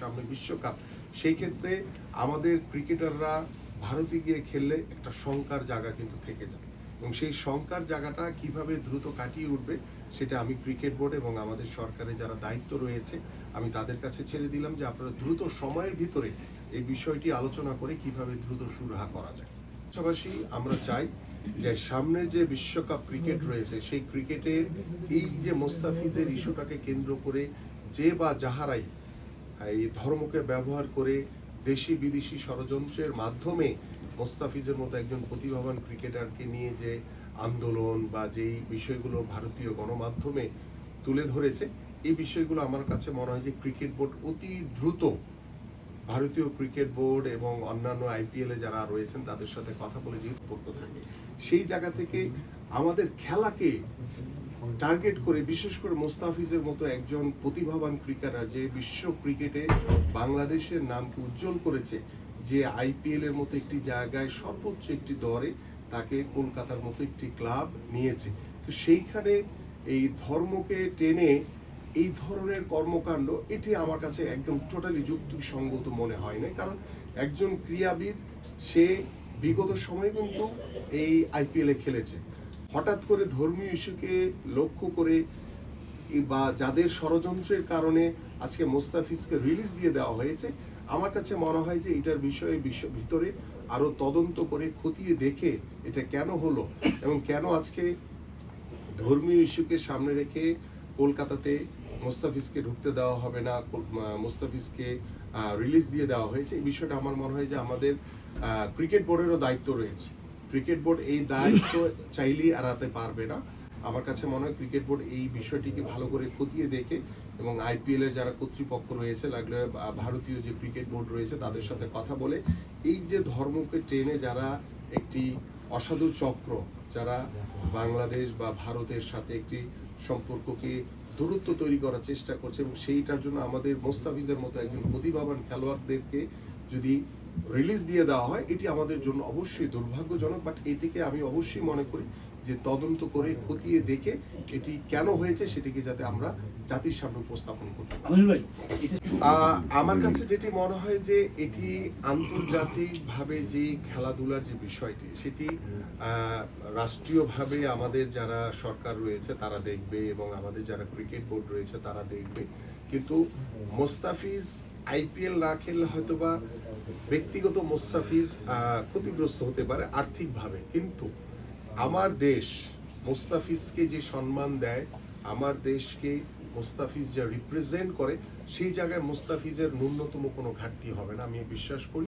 সামনে বিশ্বকাপ। সেই ক্ষেত্রে আমাদের ক্রিকেটাররা ভারতে গিয়ে খেললে একটা শঙ্কার জায়গা কিন্তু থেকে যায় এবং সেই শঙ্কার জায়গাটা কীভাবে দ্রুত কাটিয়ে উঠবে, সেটা আমি ক্রিকেট বোর্ড এবং আমাদের সরকারের যারা দায়িত্ব রয়েছে, আমি তাদের কাছে ছেড়ে দিলাম যে আপনারা দ্রুত সময়ের ভিতরে এই বিষয়টি আলোচনা করে কীভাবে দ্রুত সুরাহা করা যায়। পাশাপাশি আমরা চাই যে সামনের যে বিশ্বকাপ ক্রিকেট রয়েছে, সেই ক্রিকেটের এই যে মোস্তাফিজের ইস্যুটাকে কেন্দ্র করে যে বা যাহারাই এই ধর্মকে ব্যবহার করে দেশি বিদেশি ষড়যন্ত্রের মাধ্যমে মোস্তাফিজের মতো একজন প্রতিভাবান ক্রিকেটারকে নিয়ে যে আন্দোলন বা যেই বিষয়গুলো ভারতীয় গণমাধ্যমে তুলে ধরেছে, এই বিষয়গুলো আমার কাছে মনে হয় যে ক্রিকেট বোর্ড অতি দ্রুত ভারতীয় ক্রিকেট বোর্ড এবং অন্যান্য আইপিএল যারা রয়েছেন তাদের সাথে কথা বলে যে সেই জায়গা থেকে আমাদের খেলাকে টার্গেট করে বিশেষ করে মোস্তাফিজের মতো একজন প্রতিভাবান ক্রিকেটার যে বিশ্ব ক্রিকেটে বাংলাদেশের নামকে উজ্জ্বল করেছে, যে আইপিএল এর মতো একটি জায়গায় সর্বোচ্চ একটি দরে তাকে কলকাতার মতো একটি ক্লাব নিয়েছে। তো সেইখানে এই ধর্মকে টেনে এই ধরনের কর্মকাণ্ড, এটি আমার কাছে একদম টোটালি যুক্তিসঙ্গত মনে হয় না কারণ একজন ক্রীড়াবিদ, সে বিগত সময়ে কিন্তু এই আইপিএলে খেলেছে। হঠাৎ করে ধর্মীয় ইস্যুকে লক্ষ্য করে বা যাদের ষড়যন্ত্রের কারণে আজকে মোস্তাফিজকে রিলিজ দিয়ে দেওয়া হয়েছে, আমার কাছে মনে হয় যে এটার বিষয়ে বিশ্ব ভিতরে আরও তদন্ত করে খতিয়ে দেখে এটা কেন হলো এবং কেন আজকে ধর্মীয় ইস্যুকে সামনে রেখে কলকাতাতে মোস্তাফিজকে ঢুকতে দেওয়া হবে না মোস্তাফিজকে রিলিজ দিয়ে দেওয়া হয়েছে। এই বিষয়টা আমার মনে হয় যে আমাদের ক্রিকেট বোর্ডেরও দায়িত্ব রয়েছে। ক্রিকেট বোর্ড এই দায়িত্ব চাইলেই এড়াতে পারবে না। আমার কাছে মনে হয় ক্রিকেট বোর্ড এই বিষয়টিকে ভালো করে খতিয়ে দেখে এবং আইপিএল এর যারা কর্তৃপক্ষ রয়েছে, লাগলে ভারতীয় যে ক্রিকেট বোর্ড রয়েছে, তাদের সাথে কথা বলে এই যে ধর্মকে টেনে যারা একটি অসাধু চক্র, যারা বাংলাদেশ বা ভারতের সাথে একটি সম্পর্ককে দূরত্ব তৈরি করার চেষ্টা করছে এবং সেইটার জন্য আমাদের মোস্তাফিজের মতো একজন প্রতিভাবান খেলোয়াড়দেরকে যদি রিলিজ দিয়ে দেওয়া হয় এটি আমাদের জন্য অবশ্যই দুর্ভাগ্যজনক বাট এটিকে আমি অবশ্যই মনে করি যে তদন্ত করে খতিয়ে দেখে এটি কেন হয়েছে সেটিকে যাতে আমরা জাতির সামনে উপস্থাপন করতে পারি। আমির কাছে যেটি মনে হয় যে এটি আন্তর্জাতিকভাবে যে খেলাধুলার যে বিষয়টি সেটি আহ, রাষ্ট্রীয়ভাবে আমাদের যারা সরকার রয়েছে তারা দেখবে এবং আমাদের যারা ক্রিকেট বোর্ড রয়েছে তারা দেখবে। কিন্তু মোস্তাফিজ আইপিএল না খেললে হয়তোবা ব্যক্তিগত মোস্তাফিজ ক্ষতিগ্রস্ত হতে পারে আর্থিকভাবে। কিন্তু আমার দেশ মোস্তাফিজকে যে সম্মান দেয়, আমার দেশকে মোস্তাফিজ যা রিপ্রেজেন্ট করে, সেই জায়গায় মোস্তাফিজের ন্যূনতম কোনো ঘাটতি হবে না, আমি বিশ্বাস করি।